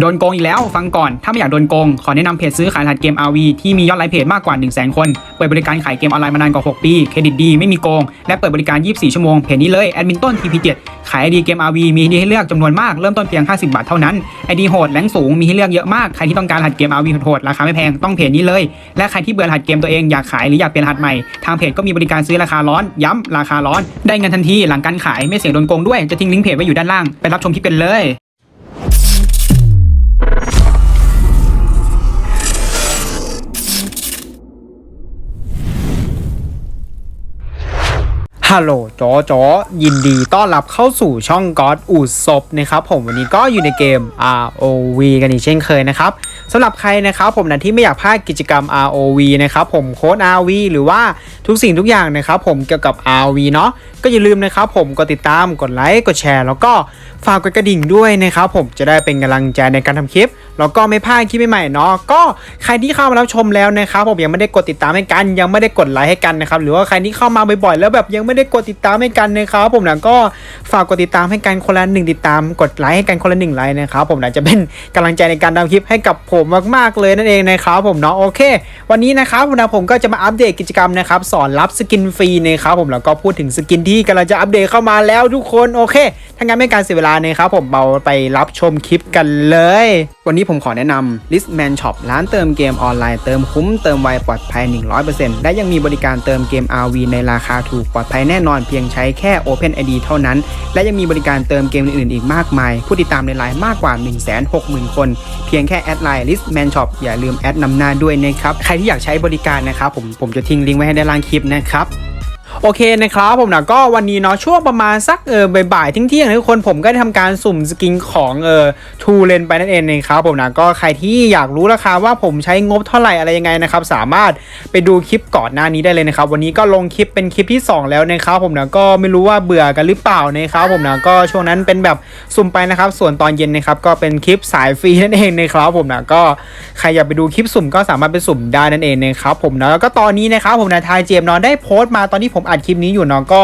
โดนโกงอีกแล้ว ฟังก่อน ถ้าไม่อยากโดนโกง ขอแนะนำเพจซื้อขายรหัสเกม RV ที่มียอดไลค์เพจมากกว่า 1 0 0 0 0 0 คน เปิดบริการขายเกมออนไลน์มานานกว่า 6 ปี เครดิตดี ไม่มีโกง และเปิดบริการ 24 ชั่วโมง เพจนี้เลย แอดมินต้น TP7 ขายไอดีเกม RV มีให้เลือกจำนวนมาก เริ่มต้นเพียง 50 บาทเท่านั้นไอดีโหดแรงสูง มีให้เลือกเยอะมาก ใครที่ต้องการรหัสเกม RV โหดๆ ราคาไม่แพง ต้องเพจนี้เลย และใครที่เบื่อรหัสเกมตัวเอง อยากขายหรืออยากเปลี่ยนรหัสใหม่ ทางเพจก็มีบริการซื้อราคาร้อน ย้ำราคาร้อน ได้เงินทันที หลังการขาย ไม่เสี่ยงโดนโกงด้วย จะทิ้งลิงก์เพจไว้อยู่ด้านล่าง ไปรับชมคลิปกันเลย ฮัลโหลจอจอยินดีต้อนรับเข้าสู่ช่องก็อดอูดศพนะครับผมวันนี้ก็อยู่ในเกม ROV กันอีกเช่นเคยนะครับ สำหรับใครนะครับผมนะที่ไม่อยากพลาดกิจกรรม ROV นะครับผมโค้ด RV หรือว่าทุกสิ่งทุกอย่างนะครับผมเกี่ยวกับ ROV เนาะก็อย่าลืมนะครับผมกดติดตามกดไลค์กดแชร์ แล้วก็ฝากกดกระดิ่งด้วยนะครับผมจะได้เป็นกำลังใจในการทำคลิป แล้วก็ไม่พลาดคลิปใหม่ๆเนาะก็ใครที่เข้ามารับชมแล้วนะครับผมยังไม่ได้กดติดตามให้กันยังไม่ได้กดไลค์ให้กันนะครับหรือว่าใครที่เข้ามาบ่อยๆแล้วแบบยังไม่ได้กดติดตามให้กันนะครับผมนะก็ฝากกดติดตามให้กันคนละหนึ่งติดตามกดไลค์ให้กันคนละหนึ่งไลค์นะครับผมนะจะเป็นกำลังใจในการทำคลิปให้กับผมมากๆเลยนั่นเองนะครับผมเนาะโอเค วันนี้นะครับผมนะผมก็จะมาอัปเดตกิจกรรมนะครับสอนรับสกินฟรีนะครับผมแล้วก็พูดถึงสกินที่กำลังจะอัปเดตเข้ามาแล้วทุกคนโอเคถ้างั้นไม่การเสียเวลานะครับผมเราไปรับชมคลิปกันเลย วันนี้ผมขอแนะนำ Listman Shop ร้านเติมเกมออนไลน์เติมคุ้มเติมไวปลอดภัย 100%และยังมีบริการเติมเกม RV ในราคาถูกปลอดภัยแน่นอนเพียงใช้แค่ Open ID เท่านั้น และยังมีบริการเติมเกมอื่นๆอีกมากมาย ผู้ติดตามในไลน์มากกว่า 160,000 คน เพียงแค่แอดไลน์ Listman Shop อย่าลืมแอดนำหน้าด้วยนะครับ ใครที่อยากใช้บริการนะครับผมผมจะทิ้งลิงก์ไว้ให้ด้านล่างคลิปนะครับ โอเคนะครับผมนะก็วันนี้เนาะช่วงประมาณสักเออบ่ายๆทิ้งเที่ยงๆทุกคนผมก็ได้ทำการสุ่มสกินของเออทูเลนไปนั่นเองนะครับผมนะก็ใครที่อยากรู้ราคาว่าผมใช้งบเท่าไหร่อะไรยังไงนะครับสามารถไปดูคลิปก่อนหน้านี้ได้เลยนะครับวันนี้ก็ลงคลิปเป็นคลิปที่ 2 แล้วนะครับผมนะก็ไม่รู้ว่าเบื่อกันหรือเปล่านะครับผมนะก็ช่วงนั้นเป็นแบบสุ่มไปนะครับส่วนตอนเย็นนะครับก็เป็นคลิปสายฟรีนั่นเองนะครับผมนะก็ใครอยากไปดูคลิปสุ่มก็สามารถไปสุ่มได้นั่นเองนะครับผมนะแล้วก็ตอนนี้นะครับผมนะทายเจมนอนได้โพสต์มาตอนที่ผมอัดคลิปนี้อยู่เนาะก็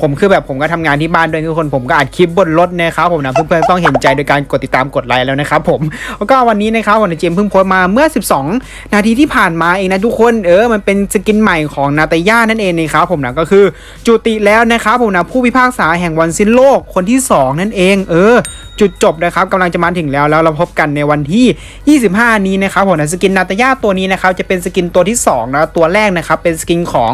ผมคือแบบผมก็ทำงานที่บ้านด้วยทุกคนผมก็อัดคลิปบนรถนะครับผมนะเพื่อนๆต้องเห็นใจโดยการกดติดตามกดไลค์แล้วนะครับผมแล้วก็วันนี้นะครับวันนี้เจมเพิ่งโพสต์มาเมื่อ 12 นาทีที่ผ่านมาเองนะทุกคนเออมันเป็นสกินใหม่ของนาตาย่านั่นเองนะครับผมนะก็คือจุติแล้วนะครับผมนะผู้พิพากษาแห่งวันสิ้นโลกคนที่สองนั่นเอง เออ จุดจบนะครับกำลังจะมาถึงแล้วแล้วเราพบกันในวันที่ 25 นี้นะครับผมนะสกินนาตายาตัวนี้นะครับจะเป็นสกินตัวที่2นะตัวแรกนะครับเป็นสกินของ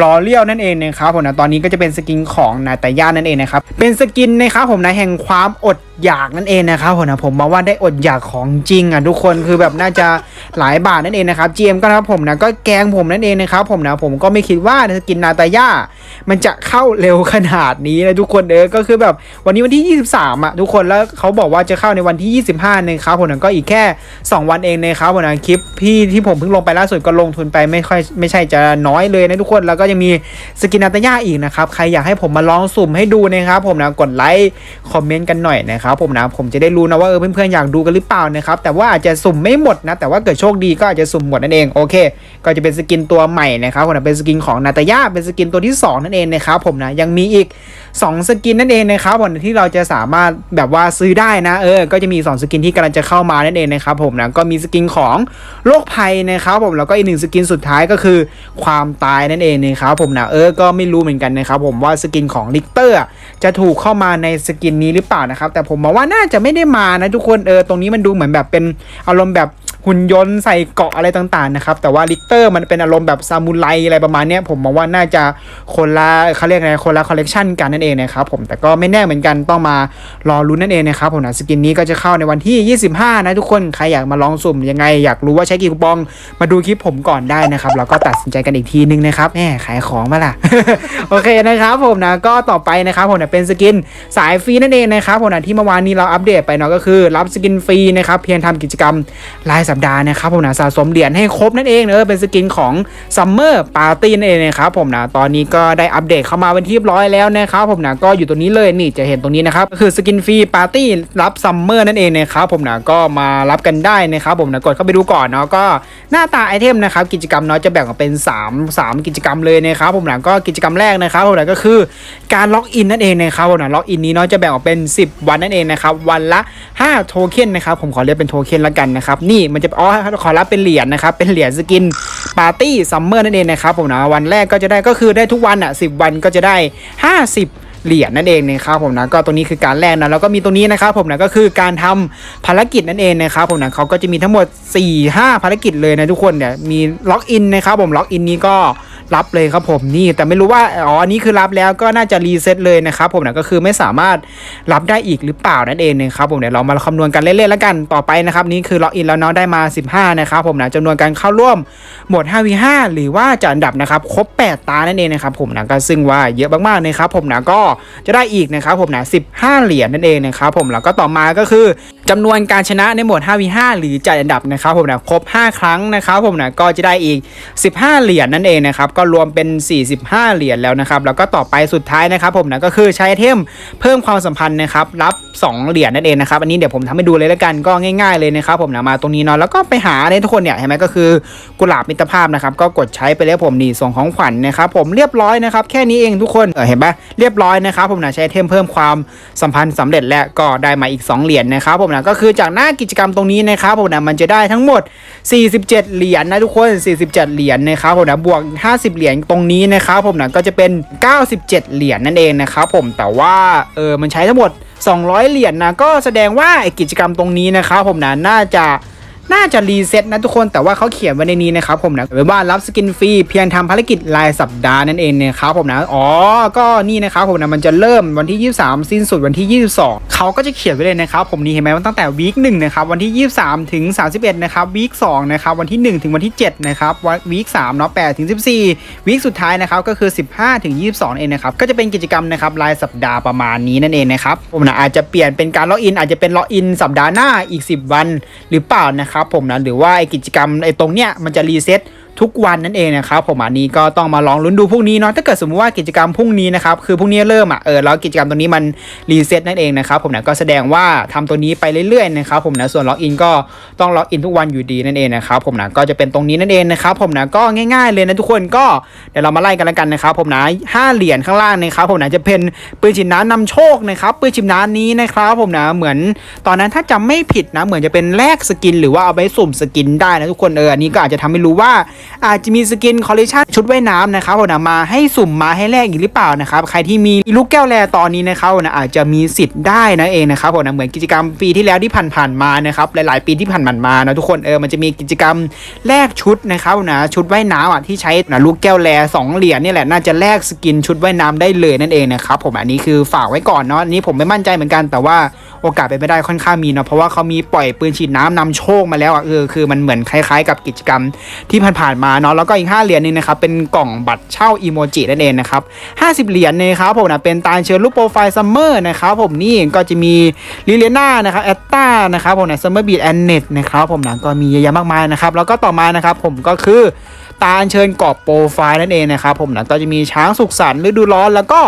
ลอเลียวนั่นเองนะครับผมนะตอนนี้ก็จะเป็นสกินของนาตายานั่นเองนะครับเป็นสกินนะครับผมนะแห่งความอดอยากนั่นเองนะครับผมนะผมมาว่าได้อดอยากของจริงอะทุกคนคือแบบน่าจะหลายบาทนั่นเองนะครับ GM ก็นะครับผมนะก็แกงผมนั่นเองนะครับผมนะผมก็ไม่คิดว่าสกินนาตาย่ามันจะเข้าเร็วขนาดนี้นะทุกคนเออก็คือแบบวันนี้วันที่ 23อะทุกคนแล้วเขาบอกว่าจะเข้าในวันที่ 25นะครับผมนะก็อีกแค่ 2 วันเองนะครับผมนะคลิปพี่ที่ผมเพิ่งลงไปล่าสุดก็ลงทุนไปไม่ค่อยไม่ใช่จะน้อยเลยนะทุกคนแล้วก็ยังมีสกินนาตาย่าอีกนะครับใครอยากให้ผมมาลองสุ่มให้ดูนะครับผมนะกดไลค์คอมเมนต์กันหน่อยนะครับครับผมนะผมจะได้รู้นะว่าเออเพื่อนๆอยากดูกันหรือเปล่านะครับแต่ว่าอาจจะสุ่มไม่หมดนะแต่ว่าเกิดโชคดีก็อาจจะสุ่มหมดนั่นเองโอเค ก็จะเป็นสกินตัวใหม่นะครับผมนะเป็นสกินของนาตาย่าเป็นสกินตัวที่สองนั่นเองนะครับผมนะยังมีอีก 2 สกินนั่นเองนะครับผมที่เราจะสามารถแบบว่าซื้อได้นะเออก็จะมี 2 สกินที่กำลังจะเข้ามานั่นเองนะครับผมนะก็มีสกินของโรคภัยนะครับผมแล้วก็อีกหนึ่งสกินสุดท้ายก็คือความตายนั่นเองนะครับผมนะเออก็ไม่รู้เหมือนกันนะครับผมว่าสกินของลิกเตอร์ จะถูกเข้ามาในสกินนี้หรือเปล่านะครับ แต่ผมมองว่าน่าจะไม่ได้มานะทุกคนเออตรงนี้มันดูเหมือนแบบเป็นอารมณ์แบบ หุ่นยนต์ใส่เกาะอะไรต่างๆนะครับ แต่ว่าลิกเตอร์มันเป็นอารมณ์แบบซามูไรอะไรประมาณนี้ผมมองว่าน่าจะคนละเขาเรียกไงคนละคอลเลกชันกันนั่นเองนะครับผมแต่ก็ไม่แน่เหมือนกันต้องมารอรุ้นนั่นเองนะครับผมนะสกินนี้ก็จะเข้าในวันที่ 25 นะทุกคนใครอยากมาลองสุ่มยังไง อยากรู้ว่าใช้กี่คูปองมาดูคลิปผมก่อนได้นะครับแล้วก็ตัดสินใจกันอีกทีนึงนะครับแหมขายของมาล่ะโอเคนะครับผมนะก็ต่อไปนะครับผมนะเป็นสกินสายฟรีนั่นเองนะครับผมนะที่เมื่อวานนี้เราอัปเดตไปเนาะก็คือ รับสกินฟรีนะครับเพียงทำกิจกรรมลายสัสัปดาห์นะครับผมนะสะสมเหรียญให้ครบนั่นเองเออเป็นสกินของซัมเมอร์ปาร์ตี้นั่นเองนะครับผมนะตอนนี้ก็ได้อัปเดตเข้ามาเป็นที่เรียบร้อยแล้วนะครับผมนะก็อยู่ตรงนี้เลยนี่จะเห็นตรงนี้นะครับก็คือสกินฟรีปาร์ตี้รับซัมเมอร์นั่นเองนะครับผมนะก็มารับกันได้นะครับผมนะกดเข้าไปดูก่อนเนาะก็หน้าตาไอเทมนะครับกิจกรรมเนาะจะแบ่งออกเป็น 3 3 กิจกรรมเลยนะครับผมนะก็กิจกรรมแรกนะครับผมนะก็คือการล็อกอินนั่นเองนะครับผมนะล็อกอินนี้เนาะจะแบ่งออกเป็น 10 วันนั่นเองนะครับวันละ 5 โทเค็นนะครับผมขอเรียกเป็นโทเค็นละกันนะครับนี่มันจะอ๋อขอรับเป็นเหรียญนะครับ เป็นเหรียญสกินปาร์ตี้ซัมเมอร์นั่นเองนะครับผมนะวันแรกก็จะได้ก็คือได้ทุกวันอะ10วันก็จะได้ 50เหรียญนั่นเองนะครับผมนะก็ตรงนี้คือการแลกนะแล้วก็มีตรงนี้นะครับผมนะก็คือการทำภารกิจนั่นเองนะครับผมนะเขาก็จะมีทั้งหมด 4-5 ภารกิจเลยนะทุกคนเนี่ยมีล็อกอินนะครับผมล็อกอินนี้ก็ รับเลยครับผมนี่แต่ไม่รู้ว่าอ๋ออันนี้คือรับแล้วก็น่าจะรีเซ็ตเลยนะครับผมนะก็คือไม่สามารถรับได้อีกหรือเปล่านั่นเองนะครับผมเดี๋ยวเรามาคำนวณกันเล่นๆแล้วกันต่อไปนะครับนี่คือล็อกอินแล้วเนาะได้มา 15 นะครับผมนะจำนวนการเข้าร่วมหมด 5v5 หรือว่าจะอันดับนะครับครบ 8 ตานั่นเองนะครับผมนะก็ซึ่งว่าเยอะมากๆนะครับผมนะก็จะได้อีกนะครับผมนะ15 เหรียญนั่นเองนะครับผมแล้วก็ต่อมาก็คือจำนวนการชนะในหมด 5v5 หรือจัดอันดับนะครับผมนะครบ 5 ครั้งนะครับผมนะก็จะได้อีก 15 เหรียญนั่นเองนะครับก็รวมเป็น 45 เหรียญแล้วนะครับ แล้วก็ต่อไปสุดท้ายนะครับผมนะก็คือใช้ไอเทมเพิ่มความสัมพันธ์นะครับรับ 2 เหรียญนั่นเองนะครับอันนี้เดี๋ยวผมทำให้ดูเลยแล้วกันก็ง่ายๆเลยนะครับผมนะมาตรงนี้เนาะแล้วก็ไปหาในทุกคนเนี่ยเห็นไหมก็คือกุหลาบมิตรภาพนะครับก็กดใช้ไปแล้วผมนี่ส่งของขวัญนะครับผมเรียบร้อยนะครับแค่นี้เองทุกคนเออเห็นปะเรียบร้อยนะครับผมนะใช้ไอเทมเพิ่มความสัมพันธ์สำเร็จแล้วก็ได้มาอีก 2 เหรียญนะครับผมนะก็คือจากหน้ากิจกรรมตรงนี้นะครับผมนะมันจะได้ทั้งหมด 47 เหรียญนะทุกคน 47 เหรียญนะครับผมนะบวก50เหรียญตรงนี้นะครับผมนะก็จะเป็น 97 เหรียญนั่นเองนะครับผมแต่ว่าเออมันใช้ทั้งหมด 200 เหรียญนะก็แสดงว่าไอกิจกรรมตรงนี้นะครับผมนะน่าจะ น่าจะรีเซ็ตนะทุกคนแต่ว่าเขาเขียนไว้ในนี้นะครับผมนะไว้ว่ารับสกินฟรีเพียงทำภารกิจรายสัปดาห์นั่นเองนะครับผมนะอ๋อก็นี่นะครับผมนะมันจะเริ่มวันที่ 23 สิ้นสุดวันที่ 22 เขาก็จะเขียนไว้เลยนะครับผมนี่เห็นไหมว่าตั้งแต่วีคหนึ่งนะครับวันที่ 23 ถึง 31 นะครับวีค2นะครับวันที่ 1 ถึงวันที่ 7 นะครับวันวีค3เนาะ8ถึง 14วีคสุดท้ายนะครับก็คือ 15 ถึง 22 เองนะครับก็จะเป็นกิจกรรมนะครับรายสัปดาห์ประมาณนี้นั่นเองนะครับผมนะอาจจะเปลี่ยนเป็นการล็อกอินอาจจะเป็นล็อกอินสัปดาห์หน้าอีก 10 วันหรือเปล่านะครับครับผมนะหรือว่าไอกิจกรรมไอตรงเนี้ยมันจะรีเซ็ต ทุกวันนั่นเองนะครับผมอันนี้ก็ต้องมาลองลุ้นดูพรุ่งนี้เนาะถ้าเกิดสมมติว่ากิจกรรมพรุ่งนี้นะครับคือพรุ่งนี้เริ่มอะเออแล้วกิจกรรมตัวนี้มันรีเซ็ตนั่นเองนะครับผมนะก็แสดงว่าทำตัวนี้ไปเรื่อยๆนะครับผมนะส่วนล็อกอินก็ต้องล็อกอินทุกวันอยู่ดีนั่นเองนะครับผมนะก็จะเป็นตรงนี้นั่นเองนะครับผมนะก็ง่าย ๆ เลยนะทุกคนก็เดี๋ยวเรามาไล่กันแล้วกันนะครับผมนะห้าเหรียญข้างล่างนะครับผมนะจะเป็นปืนฉีดน้ำนำโชคนะครับปืนฉีดน้ำนี้นะครับผมนะเหมือนตอนนั้นถ้าจำไม่ผิดนะเหมือนจะเป็นแลกสกิน หรือว่าเอาไปสุ่มสกินได้นะทุกคนเอออันนี้ก็อาจจะทำให้รู้ว่าอาจจะมีสกินคอลเลคชันชุดว่ายน้ำนะครับผมนะมาให้สุ่มมาให้แลกอีกหรือเปล่านะครับใครที่มีลูกแก้วแลตอนนี้นะครับนะอาจจะมีสิทธิ์ได้นะเองนะครับผมนะเหมือนกิจกรรมปีที่แล้วที่ผ่านๆมานะครับหลายๆ ปีที่ผ่านๆมานะทุกคนเออมันจะมีกิจกรรมแลกชุดนะครับนะชุดว่ายน้ำอะที่ใช้นะลูกแก้วแลสองเหรียญนี่แหละน่าจะแลกสกินชุดว่ายน้ำได้เลยนั่นเองนะครับผมอันนี้คือฝากไว้ก่อนเนาะอันนี้ผมไม่มั่นใจเหมือนกันแต่ว่า โอกาสเป็นไปได้ค่อนข้างมีเนาะเพราะว่าเขามีปล่อยปืนฉีดน้ำนำโชคมาแล้วอะเออคือมันเหมือนคล้ายๆ กับกิจกรรมที่ผ่านๆมาเนาะแล้วก็อีก 5 เหรียญนึงนะครับเป็นกล่องบัตรเช่าอีโมจินั่นเองนะครับ50 เหรียญนะครับผมนะเป็นตาเชิญรูปโปรไฟล์ซัมเมอร์นะครับผมนี่ก็จะมีลิเลียนานะครับแอตตานะครับผมนะซัมเมอร์บีดแอนเน็ตนะครับผมนะก็มีเยอะแยะมากมายนะครับแล้วก็ต่อมานะครับผมก็คือตาเชิญกรอบโปรไฟล์นั่นเองนะครับผมนะก็จะมีช้างสุขสันต์ฤดูร้อนแล้วก็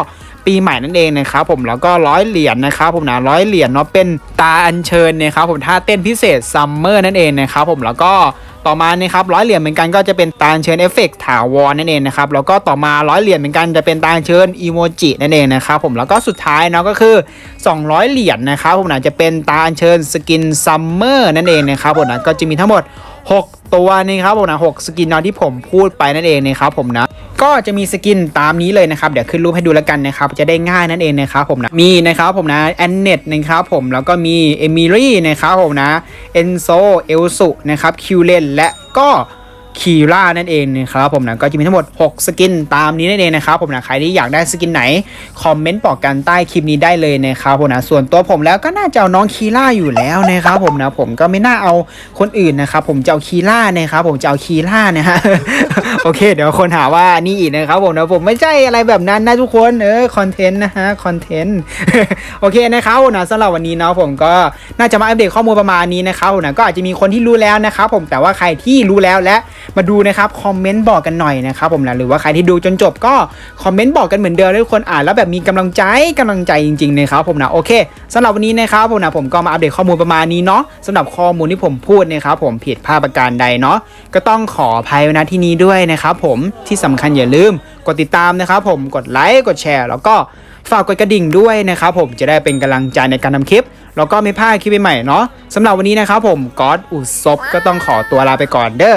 ปีใหม่นั่นเองนะครับผมแล้วก็ร้อยเหรียญนะครับผมนะร้อยเหรียญเนาะเป็นตาอัญเชิญนะครับผมท่าเต้นพิเศษซัมเมอร์นั่นเองนะครับผมแล้วก็ต่อมานะครับร้อยเหรียญเหมือนกันก็จะเป็นตาอัญเชิญเอฟเฟกต์ถาวรนั่นเองนะครับแล้วก็ต่อมาร้อยเหรียญเหมือนกันจะเป็นตาอัญเชิญอีโมจินั่นเองนะครับผมแล้วก็สุดท้ายเนาะก็คือ 200 เหรียญนะครับผมนะจะเป็นตาอัญเชิญสกินซัมเมอร์นั่นเองนะครับผมนะก็จะมีทั้งหมด 6 ตัวนี่ครับผมนะ6สกินนอนที่ผมพูดไปนั่นเองนะครับผมนะก็จะมีสกินตามนี้เลยนะครับเดี๋ยวขึ้นรูปให้ดูแล้วกันนะครับจะได้ง่ายนั่นเองนะครับผมนะมีนะครับผมนะแอนเนตนะครับผมแล้วก็มีเอมิลี่นะครับผมนะเอนโซเอลสุนะครับคิวเลนและก็ คีร่านั่นเองนะครับผมนะก็จะมีทั้งหมด 6 สกินตามนี้นั่นเองนะครับผมนะใครที่อยากได้สกินไหน คอมเมนต์บอกกันใต้คลิปนี้ได้เลยนะครับผมนะส่วนตัวผมแล้วก็น่าจะเอาน้องคีร่าอยู่แล้วนะครับผมนะผมก็ไม่น่าเอาคนอื่นนะครับผมจะเอาคีร่านะครับผมจะเอาคีร่านะฮะโอเค เดี๋ยวคนหาว่านี่อีกนะครับผมนะผมไม่ใช่อะไรแบบนั้นนะทุกคนเออคอนเทนต์นะฮะคอนเทนต์โอเคนะครับนะสำหรับวันนี้เนาะผมก็น่าจะมาอัปเดตข้อมูลประมาณนี้นะครับผมนะก็อาจจะมีคนที่รู้แล้วนะครับผมแต่ว่าใครที่รู้แล้วและมาดูนะครับคอมเมนต์บอกกันหน่อยนะครับผมนะหรือว่าใครที่ดูจนจบก็คอมเมนต์บอกกันเหมือนเดิมให้ทุกคนอ่านแล้วแบบมีกำลังใจกำลังใจจริงๆนะครับผมนะโอเคสำหรับวันนี้นะครับผมนะผมก็มาอัปเดตข้อมูลประมาณนี้เนาะสำหรับข้อมูลที่ผมพูดนะครับผมผิดพลาดประการใดเนาะก็ต้องขออภัยไว้ณที่นี้ด้วยนะครับผมที่สำคัญอย่าลืมกดติดตามนะครับผมกดไลค์กดแชร์ แล้วก็ฝากกดกระดิ่งด้วยนะครับผมจะได้เป็นกำลังใจในการทำคลิป แล้วก็ไม่พลาดคลิปใหม่ๆเนาะสำหรับวันนี้นะครับผมก๊อตอุศบก็ต้องขอตัวลาไปก่อนเด้อ